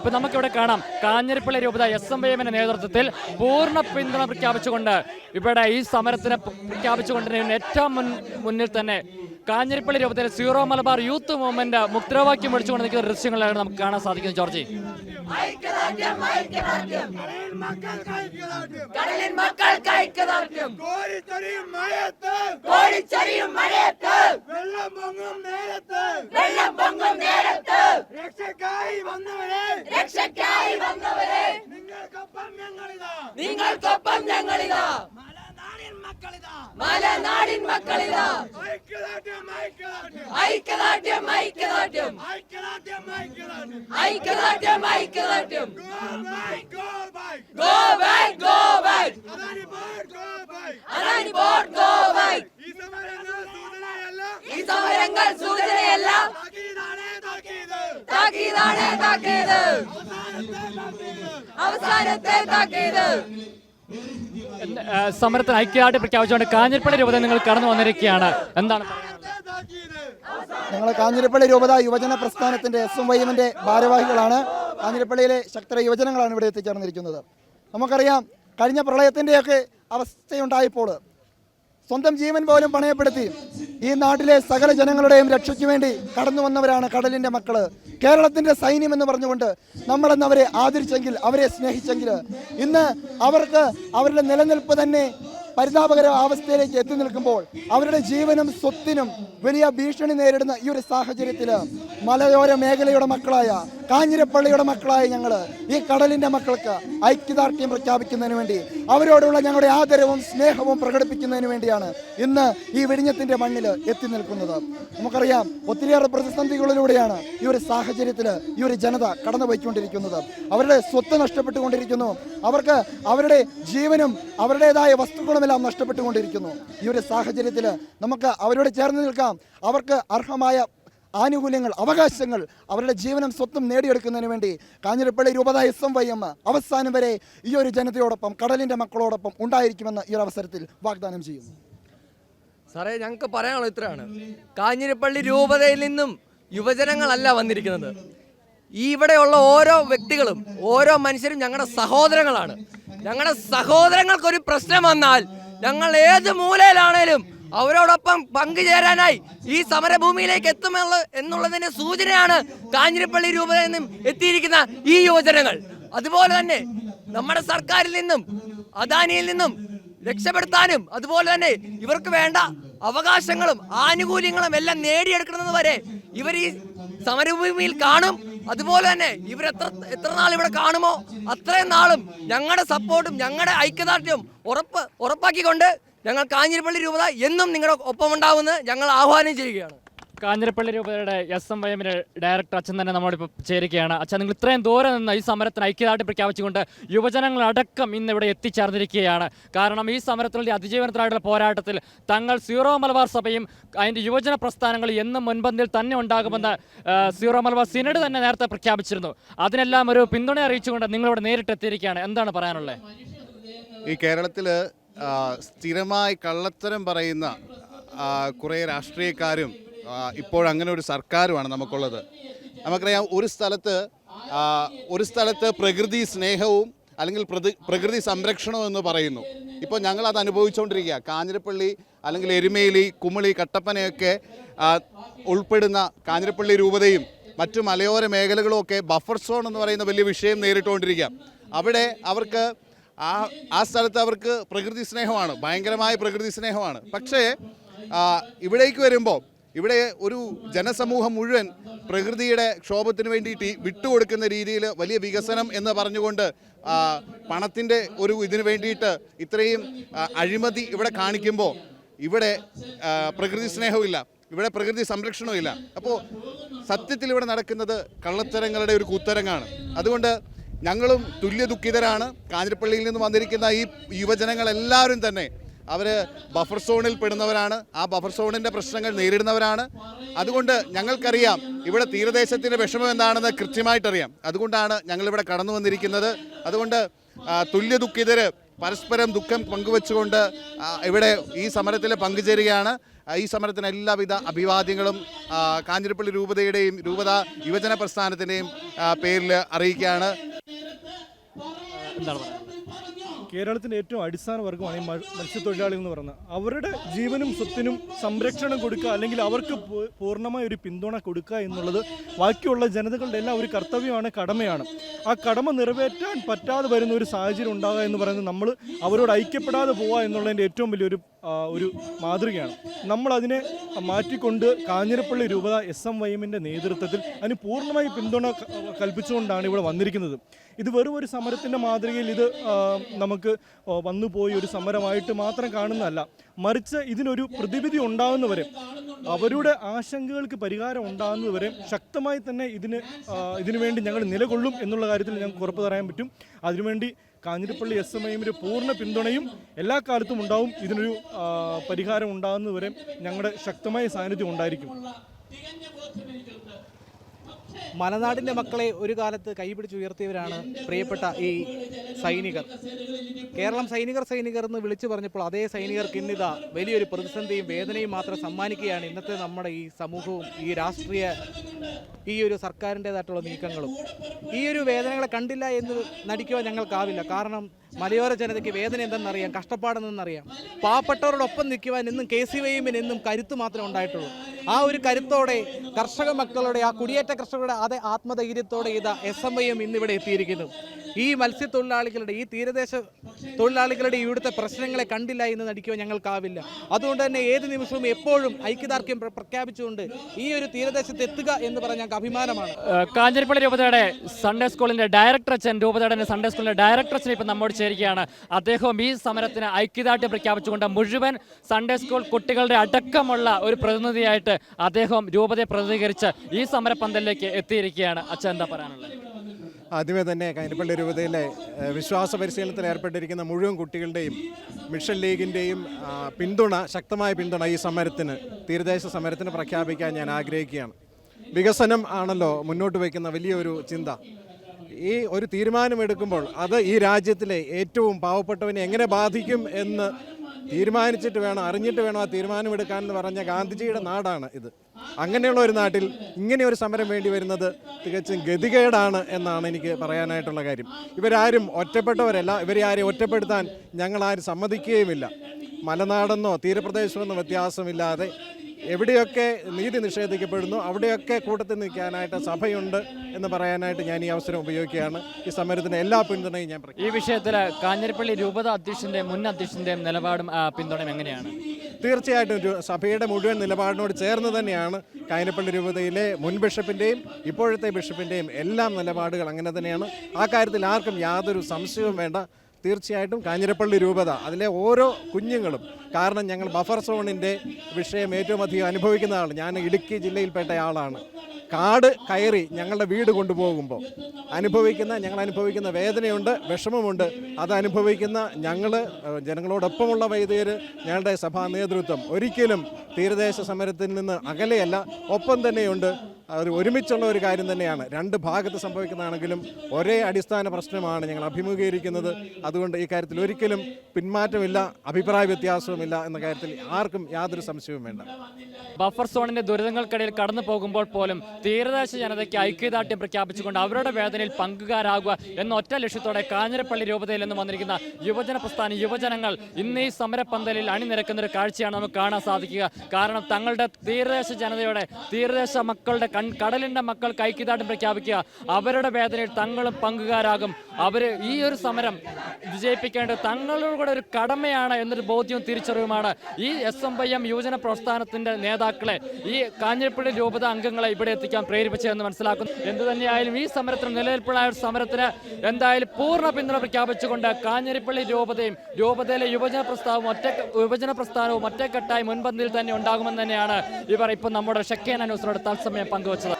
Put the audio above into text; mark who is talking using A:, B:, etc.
A: ഇപ്പൊ നമുക്കിവിടെ കാണാം. കാഞ്ഞിരപ്പള്ളി രൂപത എസ് എം എമ്മിന്റെ നേതൃത്വത്തിൽ പൂർണ പിന്തുണ പ്രഖ്യാപിച്ചുകൊണ്ട് ഇവിടെ ഈ സമരത്തിന് പ്രഖ്യാപിച്ചുകൊണ്ട് ഏറ്റവും മുൻ മുന്നിൽ തന്നെ കാഞ്ഞിരിപ്പള്ളി രൂപത്തിൽ സീറോ മലബാർ യൂത്ത് മൂവ്മെന്റ് മുദ്രാവാക്യം വിളിച്ചുകൊണ്ട് നിൽക്കുന്ന ദൃശ്യങ്ങളാണ് നമുക്ക് കാണാൻ സാധിക്കുന്നത് ജോർജി.
B: നിങ്ങൾക്കൊപ്പം ഞങ്ങളിതാ. മലനാടിൻ മക്കളിതാ. ഐക്യദാർഢ്യം ഐക്യദാർഢ്യം.
C: ഐക്യദാർഢ്യം ഐക്യദാർഢ്യം. ഗോ ബാക്ക് ഗോ ബാക്ക് അതാണ് ഇപ്പോൾ ഗോ ബാക്ക്
B: ഈ സമരങ്ങൾ സൂചനയല്ല. താക്കീതാണ് താക്കീത് അവസാനത്തെ താക്കീത്
A: സമരത്തിന് ഐക്യദാർഢ്യം പ്രഖ്യാപിച്ചുകൊണ്ട് കാഞ്ഞിരപ്പള്ളി രൂപത നിങ്ങൾ കടന്നു വന്നിരിക്കുകയാണ് എന്താണ്?
D: ഞങ്ങൾ കാഞ്ഞിരപ്പള്ളി രൂപത യുവജന പ്രസ്ഥാനത്തിന്റെ എസ് എം വൈ എമ്മിന്റെ ഭാരവാഹികളാണ് കാഞ്ഞിരപ്പള്ളിയിലെ ശക്തര യുവജനങ്ങളാണ് ഇവിടെ എത്തിച്ചേർന്നിരിക്കുന്നത് നമുക്കറിയാം കഴിഞ്ഞ പ്രളയത്തിന്റെയൊക്കെ അവസ്ഥയുണ്ടായപ്പോൾ സ്വന്തം ജീവൻ പോലും പണയപ്പെടുത്തി ഈ നാട്ടിലെ സകല ജനങ്ങളുടെയും രക്ഷയ്ക്ക് വേണ്ടി കടന്നു വന്നവരാണ് കടലിന്റെ മക്കൾ. കേരളത്തിന്റെ സൈന്യം എന്ന് പറഞ്ഞുകൊണ്ട് നമ്മളെന്ന് അവരെ ആദരിച്ചെങ്കിൽ അവരെ സ്നേഹിച്ചെങ്കിൽ ഇന്ന് അവർക്ക് അവരുടെ നിലനിൽപ്പ് തന്നെ പരിതാപകര അവസ്ഥയിലേക്ക് എത്തി നിൽക്കുമ്പോൾ അവരുടെ ജീവനും സ്വത്തിനും വലിയ ഭീഷണി നേരിടുന്ന ഈ ഒരു സാഹചര്യത്തിൽ മലയോര മേഖലയുടെ മക്കളായ കാഞ്ഞിരപ്പള്ളിയുടെ മക്കളായ ഞങ്ങൾ ഈ കടലിന്റെ മക്കൾക്ക് ഐക്യദാർഢ്യം പ്രഖ്യാപിക്കുന്നതിന് വേണ്ടി അവരോടുള്ള ഞങ്ങളുടെ ആദരവും സ്നേഹവും പ്രകടിപ്പിക്കുന്നതിന് വേണ്ടിയാണ് ഇന്ന് ഈ വിഴിഞ്ഞത്തിന്റെ മണ്ണിൽ എത്തി നിൽക്കുന്നത്. നമുക്കറിയാം ഒത്തിരിയേറെ പ്രതിസന്ധികളിലൂടെയാണ് ഈ ഒരു സാഹചര്യത്തിൽ ഈ ഒരു ജനത കടന്നു കടന്നുപോയിക്കൊണ്ടിരിക്കുന്നത്. അവരുടെ സ്വത്ത് നഷ്ടപ്പെട്ടുകൊണ്ടിരിക്കുന്നു. അവർക്ക് അവരുടെ ജീവനും അവരുടേതായ വസ്തുക്കളുമെല്ലാം നഷ്ടപ്പെട്ടുകൊണ്ടിരിക്കുന്നു. ഈ ഒരു സാഹചര്യത്തിൽ നമുക്ക് അവരോട് ചേർന്ന് നിൽക്കാം. അവർക്ക് അർഹമായ ആനുകൂല്യങ്ങൾ അവകാശങ്ങൾ അവരുടെ ജീവനും സ്വത്തും നേടിയെടുക്കുന്നതിന് വേണ്ടി കാഞ്ഞിരപ്പള്ളി രൂപത എസ് എം വൈ എം അവസാനം വരെ ഈ ഒരു ജനതയോടൊപ്പം കടലിന്റെ മക്കളോടൊപ്പം ഉണ്ടായിരിക്കുമെന്ന് ഈ ഒരു അവസരത്തിൽ വാഗ്ദാനം ചെയ്യുന്നു.
E: സാറേ ഞങ്ങൾക്ക് പറയാനുള്ളത് ഇത്രയാണ്. കാഞ്ഞിരപ്പള്ളി രൂപതയിൽ നിന്നും യുവജനങ്ങളല്ല വന്നിരിക്കുന്നത്. ഈ ഇവിടെയുള്ള ഓരോ വ്യക്തികളും ഓരോ മനുഷ്യരും ഞങ്ങളുടെ സഹോദരങ്ങളാണ്. ഞങ്ങളുടെ സഹോദരങ്ങൾക്കൊരു പ്രശ്നം വന്നാൽ ഞങ്ങൾ ഏത് മൂലയിലാണേലും അവരോടൊപ്പം പങ്കുചേരാനായി ഈ സമരഭൂമിയിലേക്ക് എത്തുമെന്നുള്ള എന്നുള്ളതിന്റെ സൂചനയാണ് കാഞ്ഞിരപ്പള്ളി രൂപതയിൽ നിന്നും എത്തിയിരിക്കുന്ന ഈ യുവജനങ്ങൾ. അതുപോലെ തന്നെ നമ്മുടെ സർക്കാരിൽ നിന്നും അദാനിയിൽ നിന്നും രക്ഷപ്പെടുത്താനും അതുപോലെ തന്നെ ഇവർക്ക് വേണ്ട അവകാശങ്ങളും ആനുകൂല്യങ്ങളും എല്ലാം നേടിയെടുക്കുന്നത് വരെ ഇവർ ഈ സമരഭൂമിയിൽ കാണും. അതുപോലെ തന്നെ ഇവർ എത്ര എത്ര നാൾ ഇവിടെ കാണുമോ അത്രയും നാളും ഞങ്ങളുടെ സപ്പോർട്ടും ഞങ്ങളുടെ ഐക്യദാർഢ്യവും ഉറപ്പ് ഉറപ്പാക്കിക്കൊണ്ട് ഞങ്ങൾ കാഞ്ഞിരപ്പള്ളി രൂപത എന്നും നിങ്ങളുടെ ഒപ്പമുണ്ടാവുമെന്ന് ഞങ്ങൾ ആഹ്വാനം ചെയ്യുകയാണ്.
A: കാഞ്ഞിരപ്പള്ളി രൂപതയുടെ എസ് എം വൈ എമ്മിന്റെ ഡയറക്ടർ അച്ഛൻ തന്നെ നമ്മളിപ്പോൾ ചേരുകയാണ്. അച്ഛൻ നിങ്ങൾ ഇത്രയും ദൂരെ നിന്ന് ഈ സമരത്തിന് ഐക്യദാർഢ്യം പ്രഖ്യാപിച്ചുകൊണ്ട് യുവജനങ്ങളടക്കം ഇന്ന് ഇവിടെ എത്തിച്ചേർന്നിരിക്കുകയാണ്. കാരണം ഈ സമരത്തിലുള്ള അതിജീവനത്തിനായിട്ടുള്ള പോരാട്ടത്തിൽ തങ്ങൾ സീറോ മലബാർ സഭയും അതിന്റെ യുവജന പ്രസ്ഥാനങ്ങൾ എന്നും മുൻപന്തിൽ തന്നെ ഉണ്ടാകുമെന്ന് സീറോ മലബാർ സിനഡ് തന്നെ നേരത്തെ പ്രഖ്യാപിച്ചിരുന്നു. അതിനെല്ലാം ഒരു പിന്തുണ അറിയിച്ചുകൊണ്ട് നിങ്ങളിവിടെ നേരിട്ട് എത്തിയിരിക്കുകയാണ്. എന്താണ് പറയാനുള്ളത്?
F: ഈ കേരളത്തിൽ സ്ഥിരമായി കള്ളത്തരം പറയുന്ന കുറേ രാഷ്ട്രീയക്കാരും ഇപ്പോഴങ്ങനെ ഒരു സർക്കാരുമാണ് നമുക്കുള്ളത്. നമുക്കറിയാം ഒരു സ്ഥലത്ത് ഒരു സ്ഥലത്ത് പ്രകൃതി സ്നേഹവും അല്ലെങ്കിൽ പ്രകൃതി സംരക്ഷണവും എന്ന് പറയുന്നു. ഇപ്പോൾ ഞങ്ങൾ അത് അനുഭവിച്ചുകൊണ്ടിരിക്കുക. കാഞ്ഞിരപ്പള്ളി അല്ലെങ്കിൽ എരുമേലി കുമളി കട്ടപ്പനയൊക്കെ ഉൾപ്പെടുന്ന കാഞ്ഞിരപ്പള്ളി രൂപതയും മറ്റു മലയോര മേഖലകളും ഒക്കെ ബഫർ സോൺ എന്ന് പറയുന്ന വലിയ വിഷയം നേരിട്ടുകൊണ്ടിരിക്കുക. അവിടെ അവർക്ക് ആ ആ സ്ഥലത്ത് അവർക്ക് പ്രകൃതി സ്നേഹമാണ്. ഭയങ്കരമായ പ്രകൃതി സ്നേഹമാണ്. പക്ഷേ ഇവിടേക്ക് വരുമ്പോൾ ഇവിടെ ഒരു ജനസമൂഹം മുഴുവൻ പ്രകൃതിയുടെ ക്ഷോഭത്തിന് വേണ്ടിയിട്ട് വിട്ടുകൊടുക്കുന്ന രീതിയിൽ വലിയ വികസനം എന്ന് പറഞ്ഞുകൊണ്ട് പണത്തിന്റെ ഒരു ഇതിന് വേണ്ടിയിട്ട് ഇത്രയും അഴിമതി ഇവിടെ കാണിക്കുമ്പോൾ ഇവിടെ പ്രകൃതി സ്നേഹമില്ല ഇവിടെ പ്രകൃതി സംരക്ഷണമില്ല അപ്പോൾ സത്യത്തിൽ ഇവിടെ നടക്കുന്നത് കള്ളത്തരങ്ങളുടെ ഒരു കൂത്തരങ്ങാണ്. അതുകൊണ്ട് ഞങ്ങളും തുല്യ ദുഃഖിതരാണ് കാഞ്ഞിരപ്പള്ളിയിൽ നിന്ന് വന്നിരിക്കുന്ന ഈ യുവജനങ്ങളെല്ലാവരും തന്നെ അവർ ബഫർ സോണിൽ പെടുന്നവരാണ്. ആ ബഫർ സോണിന്റെ പ്രശ്നങ്ങൾ നേരിടുന്നവരാണ്. അതുകൊണ്ട് ഞങ്ങൾക്കറിയാം ഇവിടെ തീരദേശത്തിന്റെ വിഷമം എന്താണെന്ന് കൃത്യമായിട്ടറിയാം. അതുകൊണ്ടാണ് ഞങ്ങളിവിടെ കടന്നു വന്നിരിക്കുന്നത്. അതുകൊണ്ട് തുല്യ ദുഃഖിതര് പരസ്പരം ദുഃഖം പങ്കുവെച്ചുകൊണ്ട് ഇവിടെ ഈ സമരത്തിൽ പങ്കുചേരുകയാണ്. ഈ സമരത്തിന് എല്ലാവിധ അഭിവാദ്യങ്ങളും കാഞ്ഞിരപ്പള്ളി രൂപതയുടെയും രൂപത യുവജന പ്രസ്ഥാനത്തിന്റെയും പേരിൽ അറിയിക്കുകയാണ്.
A: എന്താണ്
G: കേരളത്തിന്റെ ഏറ്റവും അടിസ്ഥാന വർഗമാണ് ഈ മത്സ്യത്തൊഴിലാളികൾ എന്ന് പറയുന്നത്. അവരുടെ ജീവനും സ്വത്തിനും സംരക്ഷണം കൊടുക്കുക അല്ലെങ്കിൽ അവർക്ക് പൂർണമായ ഒരു പിന്തുണ കൊടുക്കുക എന്നുള്ളത് ബാക്കിയുള്ള ജനതകളുടെ എല്ലാം ഒരു കർത്തവ്യമാണ് കടമയാണ്. ആ കടമ നിറവേറ്റാൻ പറ്റാതെ വരുന്ന ഒരു സാഹചര്യം ഉണ്ടാകുക എന്ന് പറയുന്നത് നമ്മൾ അവരോട് ഐക്യപ്പെടാതെ പോവുക എന്നുള്ളതിന്റെ ഏറ്റവും വലിയൊരു ഒരു മാതൃകയാണ്. നമ്മൾ അതിനെ മാറ്റിക്കൊണ്ട് കാഞ്ഞിരപ്പള്ളി രൂപത എസ് എം വൈ എമ്മിന്റെ നേതൃത്വത്തിൽ അതിന് പൂർണമായി പിന്തുണ കൽപ്പിച്ചുകൊണ്ടാണ് ഇവിടെ വന്നിരിക്കുന്നത്. ഇത് വെറും ഒരു സമരത്തിന്റെ മാതൃകയിൽ ഇത് നമുക്ക് വന്നു വന്നുപോയി ഒരു സമരമായിട്ട് മാത്രം കാണുന്നതല്ല. മറിച്ച് ഇതിനൊരു പ്രതിവിധി ഉണ്ടാകുന്നവരെ അവരുടെ ആശങ്കകൾക്ക് പരിഹാരം ഉണ്ടാകുന്നതുവരെ ശക്തമായി തന്നെ ഇതിന് ഇതിനുവേണ്ടി ഇതിനു വേണ്ടി ഞങ്ങൾ നിലകൊള്ളും എന്നുള്ള കാര്യത്തിൽ ഞങ്ങൾക്ക് ഉറപ്പ് പറയാൻ പറ്റും. അതിനുവേണ്ടി കാഞ്ഞിരപ്പള്ളി എസ് എം ഐഎമ്മിന്റെ പൂർണ പിന്തുണയും എല്ലാ കാലത്തും ഉണ്ടാവും. ഇതിനൊരു പരിഹാരം ഉണ്ടാകുന്നതുവരെ ഞങ്ങളുടെ ശക്തമായ സാന്നിധ്യം ഉണ്ടായിരിക്കും.
H: മലനാടിന്റെ മക്കളെ ഒരു കാലത്ത് കൈപിടിച്ചുയർത്തിയവരാണ് പ്രിയപ്പെട്ട ഈ സൈനികർ. കേരളം സൈനികർ സൈനികർ എന്ന് വിളിച്ചു പറഞ്ഞപ്പോൾ അതേ സൈനികർക്ക് ഇന്നിതാ വലിയൊരു പ്രതിസന്ധിയും വേദനയും മാത്രം സമ്മാനിക്കുകയാണ് ഇന്നത്തെ നമ്മുടെ ഈ സമൂഹവും ഈ രാഷ്ട്രീയ ഈ ഒരു സർക്കാരിന്റെതായിട്ടുള്ള നീക്കങ്ങളും. ഈ ഒരു വേദനകളെ കണ്ടില്ല എന്ന് നടിക്കുവാൻ ഞങ്ങൾക്കാവില്ല. കാരണം മലയോര ജനതയ്ക്ക് വേദന എന്തെന്നറിയാം കഷ്ടപ്പാടെന്നറിയാം പാവപ്പെട്ടവരോടൊപ്പം നിൽക്കുവാൻ എന്നും കെ സി വൈമിന് എന്നും കരുത്ത് മാത്രമേ ഉണ്ടായിട്ടുള്ളൂ. ആ ഒരു കരുത്തോടെ കർഷക മക്കളുടെ ആ കുടിയേറ്റ കർഷകരുടെ അതേ ആത്മധൈര്യത്തോടെ ഇതാ എസ് എം ഐ എം ഇന്നിവിടെ എത്തിയിരിക്കുന്നു. ഈ മത്സ്യത്തൊഴിലാളികളുടെ ഈ തീരദേശ തൊഴിലാളികളുടെ ഇവിടുത്തെ പ്രശ്നങ്ങളെ കണ്ടില്ല എന്ന് നടിക്കുവാൻ ഞങ്ങൾക്കാവില്ല. അതുകൊണ്ട് തന്നെ ഏത് നിമിഷവും എപ്പോഴും ഐക്യദാർഢ്യം പ്ര- പ്രഖ്യാപിച്ചുകൊണ്ട് ഈ ഒരു തീരദേശത്ത് എത്തുക എന്ന് പറഞ്ഞ ഞങ്ങൾക്ക് അഭിമാനമാണ്.
A: കാഞ്ഞിരപ്പള്ളി രൂപതയുടെ സൺഡേ സ്കൂളിന്റെ ഡയറക്ടർ അച്ഛൻ രൂപതയുടെ സൺഡേ സ്കൂളിന്റെ ഡയറക്ടർ അച്ഛൻ ഇപ്പം നമ്മോട് ചേരുകയാണ് അദ്ദേഹം ഈ സമരത്തിന് ഐക്യദാർഢ്യം പ്രഖ്യാപിച്ചുകൊണ്ട് മുഴുവൻ സൺഡേ സ്കൂൾ കുട്ടികളുടെ അടക്കമുള്ള ഒരു പ്രതിനിധിയായിട്ട് അദ്ദേഹം രൂപതയെ പ്രതിനിധീകരിച്ച് ഈ സമരപന്തലിലേക്ക് എത്തിയിരിക്കുകയാണ്. അച്ഛൻ എന്താ പറയാനുള്ളത്?
I: ആദ്യമേ തന്നെ കൈനപ്പള്ളി രൂപതയിലെ വിശ്വാസ പരിശീലനത്തിൽ ഏർപ്പെട്ടിരിക്കുന്ന മുഴുവൻ കുട്ടികളുടെയും മിഷൻ ലീഗിന്റെയും പിന്തുണ ശക്തമായ പിന്തുണ ഈ സമരത്തിന് തീരദേശ സമരത്തിന് പ്രഖ്യാപിക്കാൻ ഞാൻ ആഗ്രഹിക്കുകയാണ്. വികസനം ആണല്ലോ മുന്നോട്ട് വയ്ക്കുന്ന വലിയൊരു ചിന്ത. ഈ ഒരു തീരുമാനമെടുക്കുമ്പോൾ അത് ഈ രാജ്യത്തിലെ ഏറ്റവും പാവപ്പെട്ടവനെ എങ്ങനെ ബാധിക്കും എന്ന് തീരുമാനിച്ചിട്ട് വേണം അറിഞ്ഞിട്ട് വേണം ആ തീരുമാനമെടുക്കാൻ എന്ന് പറഞ്ഞ ഗാന്ധിജിയുടെ നാടാണ് ഇത്. അങ്ങനെയുള്ള ഒരു നാട്ടിൽ ഇങ്ങനെ ഒരു സമരം വേണ്ടി വരുന്നത് തികച്ചും ഗതികേടാണ് എന്നാണ് എനിക്ക് പറയാനായിട്ടുള്ള കാര്യം. ഇവരാരും ഒറ്റപ്പെട്ടവരല്ല ഇവരെ ആരെയും ഒറ്റപ്പെടുത്താൻ ഞങ്ങളാരും സമ്മതിക്കുകയുമില്ല. മലനാടെന്നോ തീരപ്രദേശമെന്നോ വ്യത്യാസമില്ലാതെ എവിടെയൊക്കെ നീതി നിഷേധിക്കപ്പെടുന്നു അവിടെയൊക്കെ കൂട്ടത്തിൽ നിൽക്കാനായിട്ട് സഭയുണ്ട് എന്ന് പറയാനായിട്ട് ഞാൻ ഈ അവസരം ഉപയോഗിക്കുകയാണ്. ഈ സമരത്തിന് എല്ലാ പിന്തുണയും ഞാൻ.
A: ഈ വിഷയത്തിൽ കാഞ്ഞിരപ്പള്ളി രൂപത അധ്യക്ഷന്റെ മുൻ അധ്യക്ഷന്റെയും നിലപാടും പിന്തുണയും എങ്ങനെയാണ്?
I: തീർച്ചയായിട്ടും സഭയുടെ മുഴുവൻ നിലപാടിനോട് ചേർന്ന് തന്നെയാണ് കാഞ്ഞിരപ്പള്ളി രൂപതയിലെ മുൻ ബിഷപ്പിന്റെയും ഇപ്പോഴത്തെ ബിഷപ്പിന്റെയും എല്ലാം നിലപാടുകൾ അങ്ങനെ തന്നെയാണ്. ആ കാര്യത്തിൽ ആർക്കും യാതൊരു സംശയവും വേണ്ട. തീർച്ചയായിട്ടും കാഞ്ഞിരപ്പള്ളി രൂപത അതിലെ ഓരോ കുഞ്ഞുങ്ങളും കാരണം ഞങ്ങൾ ബഫർ സോണിന്റെ വിഷയം ഏറ്റവും അധികം അനുഭവിക്കുന്ന ആൾ ഞാൻ ഇടുക്കി ജില്ലയിൽപ്പെട്ട ആളാണ് കാട് കയറി ഞങ്ങളുടെ വീട് കൊണ്ടുപോകുമ്പോൾ അനുഭവിക്കുന്ന ഞങ്ങൾ അനുഭവിക്കുന്ന വേദനയുണ്ട് വിഷമമുണ്ട്. അത് അനുഭവിക്കുന്ന ഞങ്ങൾ ജനങ്ങളോടൊപ്പമുള്ള വൈദികർ ഞങ്ങളുടെ സഭാ നേതൃത്വം ഒരിക്കലും തീരദേശ സമരത്തിൽ നിന്ന് അകലെയല്ല ഒപ്പം തന്നെയുണ്ട്. ഒരു ഒരുമിച്ചുള്ള ഒരു കാര്യം തന്നെയാണ്. രണ്ട് ഭാഗത്ത് സംഭവിക്കുന്നതാണെങ്കിലും ഒരേ അടിസ്ഥാന പ്രശ്നമാണ് ഞങ്ങൾ അഭിമുഖീകരിക്കുന്നത്. അതുകൊണ്ട് ഈ കാര്യത്തിൽ ഒരിക്കലും പിന്മാറ്റമില്ല അഭിപ്രായ വ്യത്യാസവുമില്ല എന്ന കാര്യത്തിൽ ആർക്കും യാതൊരു സംശയവും വേണ്ട.
A: ബഫർ സോണിന്റെ ദുരിതങ്ങൾക്കിടയിൽ കടന്നു പോകുമ്പോൾ പോലും തീരദേശ ജനതയ്ക്ക് ഐക്യദാർഢ്യം പ്രഖ്യാപിച്ചുകൊണ്ട് അവരുടെ വേദനയിൽ പങ്കുകാരാകുക എന്ന ഒറ്റ ലക്ഷ്യത്തോടെ കാഞ്ഞിരപ്പള്ളി രൂപതയിൽ നിന്ന് വന്നിരിക്കുന്ന യുവജന പ്രസ്ഥാന യുവജനങ്ങൾ ഇന്ന് ഈ സമരപ്പന്തലിൽ അണിനിരക്കുന്ന ഒരു കാഴ്ചയാണ് നമുക്ക് കാണാൻ സാധിക്കുക. കാരണം തങ്ങളുടെ തീരദേശ ജനതയുടെ തീരദേശ മക്കളുടെ കടലിന്റെ മക്കൾ ഐക്യദാർഢ്യം പ്രഖ്യാപിക്കുക. അവരുടെ വേദനയിൽ തങ്ങളും പങ്കുകാരാകും. അവർ ഈ ഒരു സമരം വിജയിപ്പിക്കേണ്ടത് തങ്ങളുടെ ഒരു കടമയാണ് എന്നൊരു ബോധ്യവും തിരിച്ചറിവുമാണ് ഈ എസ് എം വൈ എം യുവജന പ്രസ്ഥാനത്തിന്റെ നേതാക്കളെ ഈ കാഞ്ഞിരപ്പള്ളി രൂപത അംഗങ്ങളെ ഇവിടെ എത്തിക്കാൻ പ്രേരിപ്പിച്ചതെന്ന് മനസ്സിലാക്കുന്നു. എന്തു തന്നെയായാലും ഈ സമരത്തിന് നിലനിൽപ്പുള്ള ഒരു സമരത്തിന് എന്തായാലും പൂർണ പിന്തുണ പ്രഖ്യാപിച്ചുകൊണ്ട് കാഞ്ഞിരപ്പള്ളി രൂപതയും രൂപതയിലെ യുവജന പ്രസ്ഥാനവും ഒറ്റ യുവജന പ്രസ്ഥാനവും ഒറ്റക്കെട്ടായി മുൻപന്തിയിൽ തന്നെ ഉണ്ടാകുമെന്ന് തന്നെയാണ് ഇവർ ഇപ്പം നമ്മുടെ ഷക്കേന ന്യൂസിനോട് തത്സമയം പങ്കുവച്ചത്.